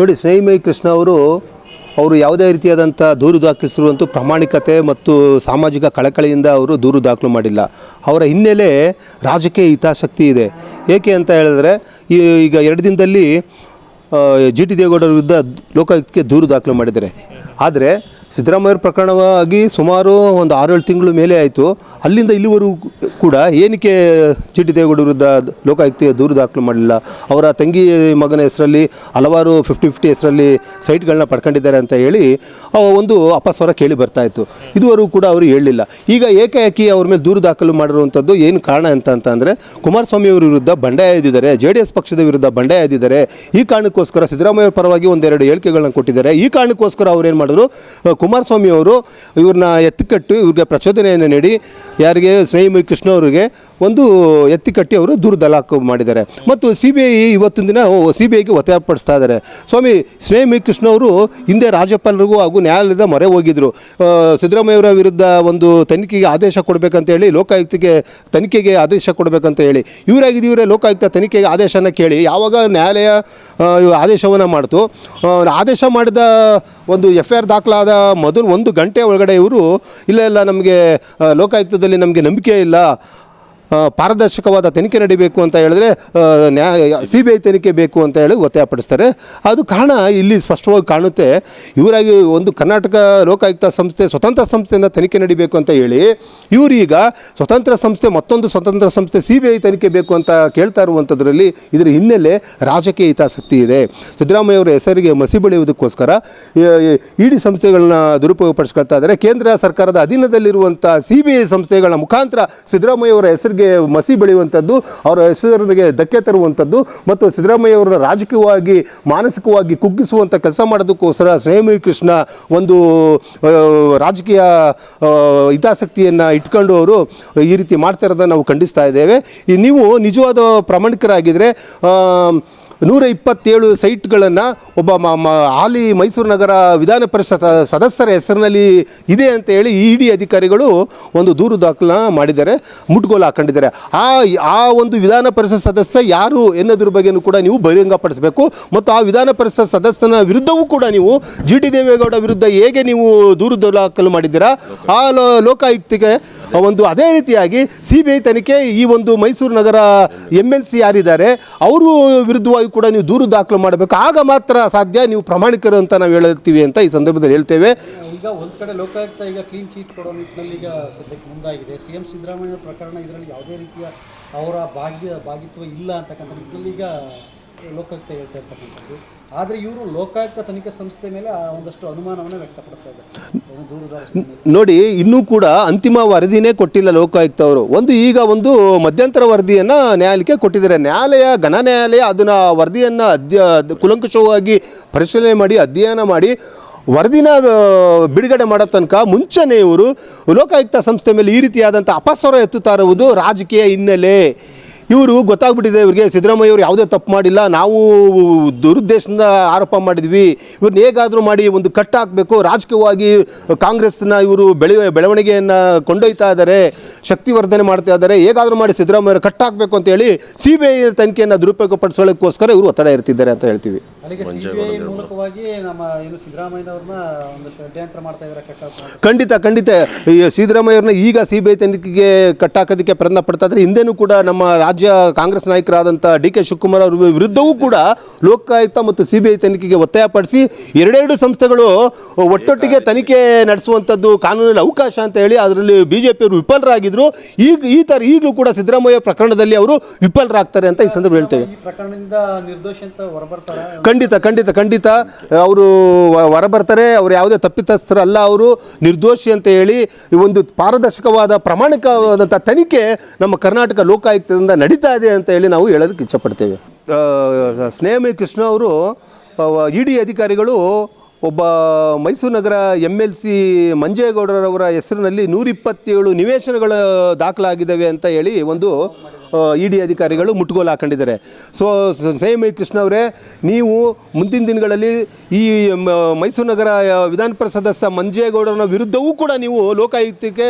ನೋಡಿ ಸ್ನೇಹಿಮಯಿ ಕೃಷ್ಣ ಅವರು ಅವರು ಯಾವುದೇ ರೀತಿಯಾದಂಥ ದೂರು ದಾಖಲಿಸಿರುವಂಥ ಪ್ರಾಮಾಣಿಕತೆ ಮತ್ತು ಸಾಮಾಜಿಕ ಕಳಕಳಿಯಿಂದ ಅವರು ದೂರು ದಾಖಲು ಮಾಡಿಲ್ಲ. ಅವರ ಹಿನ್ನೆಲೆ ರಾಜಕೀಯ ಹಿತಾಸಕ್ತಿ ಇದೆ. ಏಕೆ ಅಂತ ಹೇಳಿದ್ರೆ ಈಗ ಎರಡು ದಿನದಲ್ಲಿ ಜಿ ಟಿ ದೇವೇಗೌಡರ ವಿರುದ್ಧ ಲೋಕಾಯುಕ್ತಕ್ಕೆ ದೂರು ದಾಖಲು ಮಾಡಿದ್ದಾರೆ. ಆದರೆ ಸಿದ್ದರಾಮಯ್ಯರ ಪ್ರಕರಣವಾಗಿ ಸುಮಾರು ಒಂದು ಆರೇಳು ತಿಂಗಳು ಮೇಲೆ ಆಯಿತು. ಅಲ್ಲಿಂದ ಇಲ್ಲಿವರೆಗೂ ಕೂಡ ಏನಕ್ಕೆ ಜಿ ದೇವೇಗೌಡ ವಿರುದ್ಧ ಲೋಕಾಯುಕ್ತಿಯ ದೂರು ದಾಖಲು ಮಾಡಲಿಲ್ಲ. ಅವರ ತಂಗಿ ಮಗನ ಹೆಸರಲ್ಲಿ ಹಲವಾರು ಫಿಫ್ಟಿ ಫಿಫ್ಟಿ ಹೆಸರಲ್ಲಿ ಸೈಟ್ಗಳನ್ನ ಪಡ್ಕೊಂಡಿದ್ದಾರೆ ಅಂತ ಹೇಳಿ ಒಂದು ಅಪಸ್ವರ ಕೇಳಿ ಬರ್ತಾ ಇತ್ತು. ಇದುವರೆಗೂ ಕೂಡ ಅವರು ಹೇಳಲಿಲ್ಲ. ಈಗ ಏಕಾಏಕಿ ಅವ್ರ ಮೇಲೆ ದೂರು ದಾಖಲು ಮಾಡಿರುವಂಥದ್ದು ಏನು ಕಾರಣ ಅಂತ ಅಂತಂದರೆ ಕುಮಾರಸ್ವಾಮಿ ಅವರ ವಿರುದ್ಧ ಬಂಡಾಯ ಎದ್ದಿದ್ದಾರೆ, ಜೆ ಡಿ ಎಸ್ ಪಕ್ಷದ ವಿರುದ್ಧ ಬಂಡಾಯ ಎದ್ದಿದ್ದಾರೆ. ಈ ಕಾರಣಕ್ಕೋಸ್ಕರ ಸಿದ್ದರಾಮಯ್ಯ ಪರವಾಗಿ ಒಂದೆರಡು ಹೇಳಿಕೆಗಳನ್ನ ಕೊಟ್ಟಿದ್ದಾರೆ. ಈ ಕಾರಣಕ್ಕೋಸ್ಕರ ಅವ್ರು ಏನು ಮಾಡಿದ್ರು ಕುಮಾರಸ್ವಾಮಿ ಅವರು ಇವ್ರನ್ನ ಎತ್ತಿಕಟ್ಟು ಇವ್ರಿಗೆ ಪ್ರಚೋದನೆಯನ್ನು ನೀಡಿ ಯಾರಿಗೆ ಸ್ನೇಹಿ ಕೃಷ್ಣ ಅವರಿಗೆ ಒಂದು ಎತ್ತಿಕಟ್ಟಿ ಅವರು ದೂರು ಮಾಡಿದ್ದಾರೆ. ಮತ್ತು ಸಿ ಬಿ ಐ ಇವತ್ತಿನ ದಿನ ಸಿ ಬಿ ಐಗೆ ಒತ್ತಾಯಪಡಿಸ್ತಾ ಇದ್ದಾರೆ. ಸ್ವಾಮಿ ಸ್ನೇಹಿ ಕೃಷ್ಣ ಅವರು ಹಿಂದೆ ರಾಜ್ಯಪಾಲರಿಗೂ ಹಾಗೂ ನ್ಯಾಯಾಲಯದ ಮೊರೆ ಹೋಗಿದ್ರು. ಆ, ಸಿದ್ದರಾಮಯ್ಯವರ ವಿರುದ್ಧ ಒಂದು ತನಿಖೆಗೆ ಆದೇಶ ಕೊಡಬೇಕಂತ ಹೇಳಿ ಲೋಕಾಯುಕ್ತಿಗೆ ತನಿಖೆಗೆ ಆದೇಶ ಕೊಡಬೇಕಂತ ಹೇಳಿ ಇವರಾಗಿದ್ದು ಇವರೇ ಲೋಕಾಯುಕ್ತ ತನಿಖೆಗೆ ಆದೇಶನ ಕೇಳಿ ಯಾವಾಗ ನ್ಯಾಯಾಲಯ ಆದೇಶವನ್ನು ಮಾಡ್ತು. ಆದೇಶ ಮಾಡಿದ ಒಂದು ಎಫ್ ಐ ಆರ್ ದಾಖಲಾದ ಮೊದಲು ಒಂದು ಗಂಟೆ ಒಳಗಡೆ ಇವರು ಇಲ್ಲ ಇಲ್ಲ ನಮಗೆ ಲೋಕಾಯುಕ್ತದಲ್ಲಿ ನಮಗೆ ನಂಬಿಕೆ ಇಲ್ಲ ಪಾರದರ್ಶಕವಾದ ತನಿಖೆ ನಡಿಬೇಕು ಅಂತ ಹೇಳಿದ್ರೆ ನ್ಯಾಯ ಸಿ ಬಿ ಐ ತನಿಖೆ ಬೇಕು ಅಂತ ಹೇಳಿ ಒತ್ತಾಯಪಡಿಸ್ತಾರೆ. ಅದು ಕಾರಣ ಇಲ್ಲಿ ಸ್ಪಷ್ಟವಾಗಿ ಕಾಣುತ್ತೆ, ಇವರಾಗಿ ಒಂದು ಕರ್ನಾಟಕ ಲೋಕಾಯುಕ್ತ ಸಂಸ್ಥೆ ಸ್ವತಂತ್ರ ಸಂಸ್ಥೆಯಿಂದ ತನಿಖೆ ನಡಿಬೇಕು ಅಂತ ಹೇಳಿ, ಇವರೀಗ ಸ್ವತಂತ್ರ ಸಂಸ್ಥೆ, ಮತ್ತೊಂದು ಸ್ವತಂತ್ರ ಸಂಸ್ಥೆ ಸಿ ಬಿ ಐ ತನಿಖೆ ಬೇಕು ಅಂತ ಕೇಳ್ತಾ ಇರುವಂಥದ್ರಲ್ಲಿ ಇದರ ಹಿನ್ನೆಲೆ ರಾಜಕೀಯ ಹಿತಾಸಕ್ತಿ ಇದೆ. ಸಿದ್ದರಾಮಯ್ಯ ಅವರ ಹೆಸರಿಗೆ ಮಸಿ ಬೆಳೆಯುವುದಕ್ಕೋಸ್ಕರ ಇಡಿ ಸಂಸ್ಥೆಗಳನ್ನ ದುರುಪಯೋಗಪಡಿಸ್ಕೊಳ್ತಾ ಇದ್ದಾರೆ. ಕೇಂದ್ರ ಸರ್ಕಾರದ ಅಧೀನದಲ್ಲಿರುವಂಥ ಸಿ ಬಿ ಐ ಸಂಸ್ಥೆಗಳ ಮುಖಾಂತರ ಸಿದ್ದರಾಮಯ್ಯ ಅವರ ಹೆಸರಿಗೆ ಮಸಿ ಬೆಳೆಯುವಂಥದ್ದು, ಅವರ ಹೆಸರಿಗೆ ಧಕ್ಕೆ ತರುವಂಥದ್ದು ಮತ್ತು ಸಿದ್ದರಾಮಯ್ಯ ಅವರನ್ನ ರಾಜಕೀಯವಾಗಿ, ಮಾನಸಿಕವಾಗಿ ಕುಗ್ಗಿಸುವಂಥ ಕೆಲಸ ಮಾಡೋದಕ್ಕೋಸ್ಕರ ಸ್ನೇಹಮಿ ಕೃಷ್ಣ ಒಂದು ರಾಜಕೀಯ ಹಿತಾಸಕ್ತಿಯನ್ನು ಇಟ್ಕೊಂಡು ಅವರು ಈ ರೀತಿ ಮಾಡ್ತಾ ಇರೋದನ್ನು ನಾವು ಖಂಡಿಸ್ತಾ ಇದ್ದೇವೆ. ನೀವು ನಿಜವಾದ ಪ್ರಾಮಾಣಿಕರಾಗಿದ್ದರೆ ನೂರ ಇಪ್ಪತ್ತೇಳು ಸೈಟ್ಗಳನ್ನು ಒಬ್ಬ ಮ ಹಾಲಿ ಮೈಸೂರು ನಗರ ವಿಧಾನ ಪರಿಷತ್ ಸದಸ್ಯರ ಹೆಸರಿನಲ್ಲಿ ಇದೆ ಅಂತ ಹೇಳಿ ಇ ಡಿ ಅಧಿಕಾರಿಗಳು ಒಂದು ದೂರು ದಾಖಲ ಮಾಡಿದ್ದಾರೆ, ಮುಟ್ಗೋಲು ಹಾಕೊಂಡಿದ್ದಾರೆ. ಆ ಆ ಒಂದು ವಿಧಾನ ಪರಿಷತ್ ಸದಸ್ಯ ಯಾರು ಎನ್ನೋದ್ರ ಬಗ್ಗೆನೂ ಕೂಡ ನೀವು ಬಹಿರಂಗಪಡಿಸಬೇಕು. ಮತ್ತು ಆ ವಿಧಾನ ಪರಿಷತ್ ಸದಸ್ಯನ ವಿರುದ್ಧವೂ ಕೂಡ ನೀವು ಜಿ ಟಿ ದೇವೇಗೌಡ ವಿರುದ್ಧ ಹೇಗೆ ನೀವು ದೂರು ದಾಖಲು ಮಾಡಿದ್ದೀರಾ? ಆ ಲೋ- ಲೋಕಾಯುಕ್ತಿಗೆ ಒಂದು ಅದೇ ರೀತಿಯಾಗಿ ಸಿ ಬಿ ಐ ತನಿಖೆ ಈ ಒಂದು ಮೈಸೂರು ನಗರ ಎಂ ಎಲ್ ಸಿ ಯಾರಿದ್ದಾರೆ, ಅವರು ವಿರುದ್ಧವಾಗಿ ಕೂಡ ನೀವು ದೂರು ದಾಖಲು ಮಾಡಬೇಕು. ಆಗ ಮಾತ್ರ ಸಾಧ್ಯ ನೀವು ಪ್ರಮಾಣಿಕರು ಅಂತ ನಾವು ಹೇಳ್ತೀವಿ ಅಂತ ಈ ಸಂದರ್ಭದಲ್ಲಿ ಹೇಳ್ತೇವೆ. ಈಗ ಒಂದು ಕಡೆ ಲೋಕಾಯುಕ್ತ ಈಗ ಕ್ಲೀನ್ ಚೀಟ್ ಕೊಡೋ ನಿಟ್ಟಿನಲ್ಲಿ ಈಗ ಸದ್ಯಕ್ಕೆ ಮುಂದಾಗಿದೆ. ಸಿ ಎಂ ಸಿದ್ದರಾಮಯ್ಯ ಪ್ರಕರಣ ಇದರಲ್ಲಿ ಯಾವುದೇ ರೀತಿಯ ಅವರ ಭಾಗ್ಯ, ಭಾಗಿತ್ವ ಇಲ್ಲ ಅಂತಕ್ಕಂಥ ನಿಟ್ಟಿನಲ್ಲಿ ಈಗ ಲೋಕಾಯುಕ್ತ ಹೇಳ್ತಾ ಇರ್ತಕ್ಕಂಥದ್ದು ಆದರೆ ಇವರು ಲೋಕಾಯುಕ್ತ ತನಿಖಾ ಸಂಸ್ಥೆ ಮೇಲೆ ಒಂದಷ್ಟು ಅನುಮಾನವನ್ನು ವ್ಯಕ್ತಪಡಿಸ್ತಾ ಇದ್ದಾರೆ. ನೋಡಿ, ಇನ್ನೂ ಕೂಡ ಅಂತಿಮ ವರದಿನೇ ಕೊಟ್ಟಿಲ್ಲ ಲೋಕಾಯುಕ್ತ ಅವರು. ಒಂದು ಈಗ ಒಂದು ಮಧ್ಯಂತರ ವರದಿಯನ್ನು ನ್ಯಾಯಾಲಯಕ್ಕೆ ಕೊಟ್ಟಿದ್ದಾರೆ. ನ್ಯಾಯಾಲಯ, ಘನ ನ್ಯಾಯಾಲಯ ಅದನ್ನು ವರದಿಯನ್ನು ಅಧ್ಯ ಕುಲಂಕುಷವಾಗಿ ಪರಿಶೀಲನೆ ಮಾಡಿ, ಅಧ್ಯಯನ ಮಾಡಿ, ವರದಿನ ಬಿಡುಗಡೆ ಮಾಡೋ ತನಕ ಮುಂಚೆನೇ ಇವರು ಲೋಕಾಯುಕ್ತ ಸಂಸ್ಥೆ ಮೇಲೆ ಈ ರೀತಿಯಾದಂಥ ಅಪಸ್ವರ ಎತ್ತುತ್ತಾ ಇರುವುದು ರಾಜಕೀಯ ಹಿನ್ನೆಲೆ. ಇವರು ಗೊತ್ತಾಗ್ಬಿಟ್ಟಿದೆ ಇವರಿಗೆ ಸಿದ್ದರಾಮಯ್ಯ ಅವರು ಯಾವುದೇ ತಪ್ಪು ಮಾಡಿಲ್ಲ. ನಾವು ದುರುದ್ದೇಶದಿಂದ ಆರೋಪ ಮಾಡಿದ್ವಿ. ಇವ್ರನ್ನ ಹೇಗಾದರೂ ಮಾಡಿ ಒಂದು ಕಟ್ ಹಾಕಬೇಕು. ರಾಜಕೀಯವಾಗಿ ಕಾಂಗ್ರೆಸ್ನ ಇವರು ಬೆಳೆ ಬೆಳವಣಿಗೆಯನ್ನು ಕೊಂಡೊಯ್ತಾ ಇದ್ದಾರೆ ಶಕ್ತಿವರ್ಧನೆ ಮಾಡ್ತಾ ಇದ್ದಾರೆ. ಹೇಗಾದರೂ ಮಾಡಿ ಸಿದ್ದರಾಮಯ್ಯ ಕಟ್ ಹಾಕಬೇಕು ಅಂತೇಳಿ ಸಿ ಬಿ ಐ ತನಿಖೆಯನ್ನು ದುರುಪಯೋಗಪಡಿಸೋದಕ್ಕೋಸ್ಕರ ಇವರು ಒತ್ತಡ ಇರ್ತಿದ್ದಾರೆ ಅಂತ ಹೇಳ್ತೀವಿ. ಖಂಡಿತ ಖಂಡಿತ. ಸಿದ್ದರಾಮಯ್ಯ ಅವ್ರನ್ನ ಈಗ ಸಿ ಬಿ ಐ ತನಿಖೆಗೆ ಕಟ್ಟಾಕೋದಕ್ಕೆ ಪ್ರಯತ್ನ ಪಡ್ತಾ ಇದ್ದಾರೆ. ಹಿಂದೆನೂ ಕೂಡ ನಮ್ಮ ರಾಜ್ಯ ಕಾಂಗ್ರೆಸ್ ನಾಯಕರಾದಂಥ ಡಿ ಕೆ ಶಿವಕುಮಾರ್ ಅವರ ವಿರುದ್ಧವೂ ಕೂಡ ಲೋಕಾಯುಕ್ತ ಮತ್ತು ಸಿ ಬಿ ಐ ತನಿಖೆಗೆ ಒತ್ತಾಯಪಡಿಸಿ ಎರಡೆರಡು ಸಂಸ್ಥೆಗಳು ಒಟ್ಟೊಟ್ಟಿಗೆ ತನಿಖೆ ನಡೆಸುವಂಥದ್ದು ಕಾನೂನಲ್ಲಿ ಅವಕಾಶ ಅಂತ ಹೇಳಿ ಅದರಲ್ಲಿ ಬಿ ಜೆ ಪಿಯವರು ವಿಫಲರಾಗಿದ್ದರು ಈಗ ಈ ಥರ ಈಗಲೂ ಕೂಡ ಸಿದ್ದರಾಮಯ್ಯ ಪ್ರಕರಣದಲ್ಲಿ ಅವರು ವಿಫಲರಾಗ್ತಾರೆ ಅಂತ ಈ ಸಂದರ್ಭ ಹೇಳ್ತೇವೆ. ಖಂಡಿತ ಖಂಡಿತ ಖಂಡಿತ. ಅವರು ಹೊರಬರ್ತಾರೆ. ಅವರು ಯಾವುದೇ ತಪ್ಪಿತಸ್ಥರಲ್ಲ ಅವರು. ನಿರ್ದೋಷಿ ಅಂತ ಹೇಳಿ ಒಂದು ಪಾರದರ್ಶಕವಾದ ಪ್ರಾಮಾಣಿಕವಾದಂಥ ತನಿಖೆ ನಮ್ಮ ಕರ್ನಾಟಕ ಲೋಕಾಯುಕ್ತದಿಂದ ನಡೀತಾ ಇದೆ ಅಂತ ಹೇಳಿ ನಾವು ಹೇಳೋದಕ್ಕೆ ಇಚ್ಛಪಡ್ತೇವೆ. ಸ್ನೇಹಮಿ ಕೃಷ್ಣ ಅವರು ಇ ಡಿ ಅಧಿಕಾರಿಗಳು ಒಬ್ಬ ಮೈಸೂರು ನಗರ ಎಂ ಎಲ್ ಸಿ ಮಂಜೇಗೌಡರವರ ಹೆಸರಿನಲ್ಲಿ ನೂರಿಪ್ಪತ್ತೇಳು ನಿವೇಶನಗಳು ದಾಖಲಾಗಿದ್ದಾವೆ ಅಂತ ಹೇಳಿ ಒಂದು ಇ ಡಿ ಅಧಿಕಾರಿಗಳು ಮುಟ್ಟುಗೋಲು ಹಾಕೊಂಡಿದ್ದಾರೆ. ಸೊ ಸೇಮ್ ಕೃಷ್ಣ ಅವರೇ, ನೀವು ಮುಂದಿನ ದಿನಗಳಲ್ಲಿ ಈ ಮೈಸೂರು ನಗರ ವಿಧಾನ ಪರಿಷತ್ ಸದಸ್ಯ ಮಂಜೇಗೌಡರ ವಿರುದ್ಧವೂ ಕೂಡ ನೀವು ಲೋಕಾಯುಕ್ತಕ್ಕೆ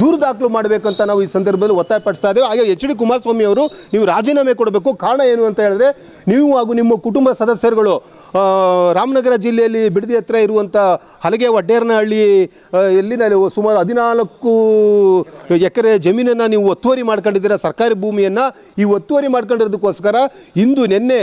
ದೂರು ದಾಖಲು ಮಾಡಬೇಕಂತ ನಾವು ಈ ಸಂದರ್ಭದಲ್ಲಿ ಒತ್ತಾಯ ಪಡಿಸ್ತಾ ಇದ್ದೇವೆ. ಹಾಗೆ ಎಚ್ ಡಿ ಕುಮಾರಸ್ವಾಮಿ ಅವರು ನೀವು ರಾಜೀನಾಮೆ ಕೊಡಬೇಕು. ಕಾರಣ ಏನು ಅಂತ ಹೇಳಿದ್ರೆ, ನೀವು ಹಾಗೂ ನಿಮ್ಮ ಕುಟುಂಬ ಸದಸ್ಯರುಗಳು ರಾಮನಗರ ಜಿಲ್ಲೆಯಲ್ಲಿ ಬಿಡದಿ ಹತ್ರ ಇರುವಂಥ ಹಲಗೆ ವಡ್ಡೇರನಹಳ್ಳಿ ಎಲ್ಲಿ ಸುಮಾರು ಹದಿನಾಲ್ಕು ಎಕರೆ ಜಮೀನನ್ನು ನೀವು ಒತ್ತುವರಿ ಮಾಡ್ಕೊಂಡಿದ್ದೀರಾ, ಸರ್ಕಾರಿ ಭೂಮಿಯನ್ನು ಈ ಒತ್ತುವರಿ ಮಾಡ್ಕೊಂಡಿರೋದಕ್ಕೋಸ್ಕರ ಇಂದು ನಿನ್ನೆ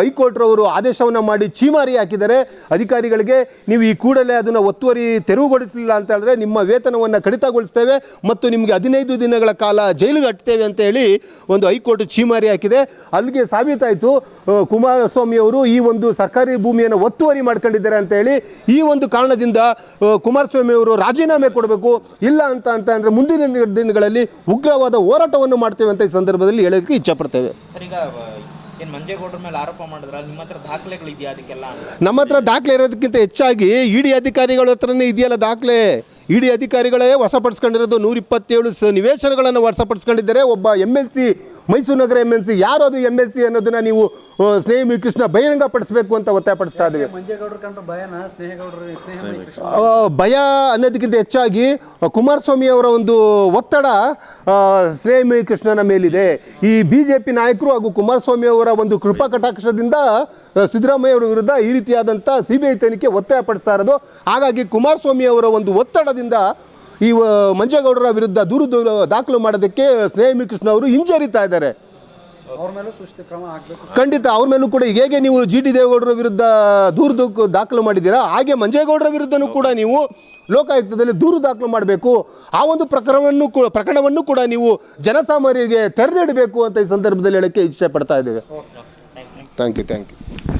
ಹೈಕೋರ್ಟ್ರವರು ಆದೇಶವನ್ನು ಮಾಡಿ ಚೀಮಾರಿ ಹಾಕಿದ್ದಾರೆ. ಅಧಿಕಾರಿಗಳಿಗೆ ನೀವು ಈ ಕೂಡಲೇ ಅದನ್ನು ಒತ್ತುವರಿ ತೆರವುಗೊಳಿಸಲಿಲ್ಲ ಅಂತ ಹೇಳಿದ್ರೆ ನಿಮ್ಮ ವೇತನವನ್ನು ಕಡಿತಗೊಳಿಸ್ತೇವೆ ಮತ್ತು ನಿಮಗೆ ಹದಿನೈದು ದಿನಗಳ ಕಾಲ ಜೈಲಿಗೆ ಹಟ್ತೇವೆ ಅಂತ ಹೇಳಿ ಒಂದು ಹೈಕೋರ್ಟ್ ಚೀಮಾರಿ ಹಾಕಿದೆ. ಅಲ್ಲಿಗೆ ಸಾಬೀತಾಯಿತು ಕುಮಾರಸ್ವಾಮಿ ಅವರು ಈ ಒಂದು ಸರ್ಕಾರಿ ಭೂಮಿಯನ್ನು ಒತ್ತುವರಿ ಮಾಡ್ಕೊಂಡಿದ್ದಾರೆ ಅಂತ ಹೇಳಿ ಈ ಒಂದು ಕಾರಣದಿಂದ ಕುಮಾರಸ್ವಾಮಿ ಅವರು ರಾಜೀನಾಮೆ ಕೊಡಬೇಕು, ಇಲ್ಲ ಅಂತ ಅಂತ ಅಂದರೆ ಮುಂದಿನ ದಿನಗಳಲ್ಲಿ ಉಗ್ರವಾದ ಹೋರಾಟವನ್ನು ಮಾಡ್ತೇವೆ ಅಂತ ಈ ಸಂದರ್ಭದಲ್ಲಿ ಹೇಳೋದಕ್ಕೆ ಇಚ್ಛಪಡ್ತೇವೆ. ನಿಮ್ಮ ಹತ್ರ ದಾಖಲೆ ಇರೋದಕ್ಕಿಂತ ಹೆಚ್ಚಾಗಿ ಇಡಿ ಅಧಿಕಾರಿಗಳ ಹತ್ರನೇ ಇದೆಯಲ್ಲ ದಾಖಲೆ. ಇ ಡಿ ಅಧಿಕಾರಿಗಳೇ ವಶಪಡಿಸ್ಕೊಂಡಿರೋದು ನೂರ ಇಪ್ಪತ್ತೇಳು ಸ ನಿವೇಶನಗಳನ್ನು ವಶಪಡಿಸ್ಕೊಂಡಿದ್ದಾರೆ. ಒಬ್ಬ ಎಂ ಎಲ್ ಸಿ ಮೈಸೂರು ನಗರ ಎಂ ಎಲ್ ಸಿ ಯಾರು ಅದು ಎಂ ಎಲ್ ಸಿ ಅನ್ನೋದನ್ನ ನೀವು ಸ್ನೇಹಿ ಕೃಷ್ಣ ಬಹಿರಂಗಪಡಿಸಬೇಕು ಅಂತ ಒತ್ತಾಯಪಡಿಸ್ತಾ ಇದ್ದೀವಿ. ಭಯ ಅನ್ನೋದಕ್ಕಿಂತ ಹೆಚ್ಚಾಗಿ ಕುಮಾರಸ್ವಾಮಿ ಅವರ ಒಂದು ಒತ್ತಡ ಸ್ನೇಹಿ ಕೃಷ್ಣನ ಮೇಲಿದೆ. ಈ ಬಿ ಜೆ ಪಿ ನಾಯಕರು ಹಾಗೂ ಕುಮಾರಸ್ವಾಮಿ ಅವರ ಒಂದು ಕೃಪಾ ಕಟಾಕ್ಷದಿಂದ ಸಿದ್ದರಾಮಯ್ಯ ಅವರ ವಿರುದ್ಧ ಈ ರೀತಿಯಾದಂಥ ಸಿ ಬಿ ಐ ತನಿಖೆ ಒತ್ತಾಯ ಪಡಿಸ್ತಾ ಇರೋದು. ಹಾಗಾಗಿ ಕುಮಾರಸ್ವಾಮಿ ಅವರ ಒಂದು ಒತ್ತಡದಿಂದ ಈ ಮಂಜೇಗೌಡರ ವಿರುದ್ಧ ದೂರು ದೂರು ದಾಖಲು ಮಾಡೋದಕ್ಕೆ ಸ್ನೇಹಮಿ ಕೃಷ್ಣ ಅವರು ಹಿಂಜರಿತಾ ಇದ್ದಾರೆ. ಖಂಡಿತ ಅವ್ರ ಮೇಲೂ ಕೂಡ ಹೇಗೆ ನೀವು ಜಿ ಟಿ ದೇವೇಗೌಡರ ವಿರುದ್ಧ ದೂರು ದಾಖಲು ಮಾಡಿದ್ದೀರಾ ಹಾಗೆ ಮಂಜೇಗೌಡರ ವಿರುದ್ಧನೂ ಕೂಡ ನೀವು ಲೋಕಾಯುಕ್ತದಲ್ಲಿ ದೂರು ದಾಖಲು ಮಾಡಬೇಕು. ಆ ಒಂದು ಪ್ರಕರಣವನ್ನು ಕೂಡ ಪ್ರಕರಣವನ್ನು ಕೂಡ ನೀವು ಜನಸಾಮಾನ್ಯರಿಗೆ ತೆರೆದಿಡಬೇಕು ಅಂತ ಈ ಸಂದರ್ಭದಲ್ಲಿ ಹೇಳಕ್ಕೆ ಇಚ್ಛೆ ಪಡ್ತಾ ಇದ್ದೇವೆ. Thank you thank you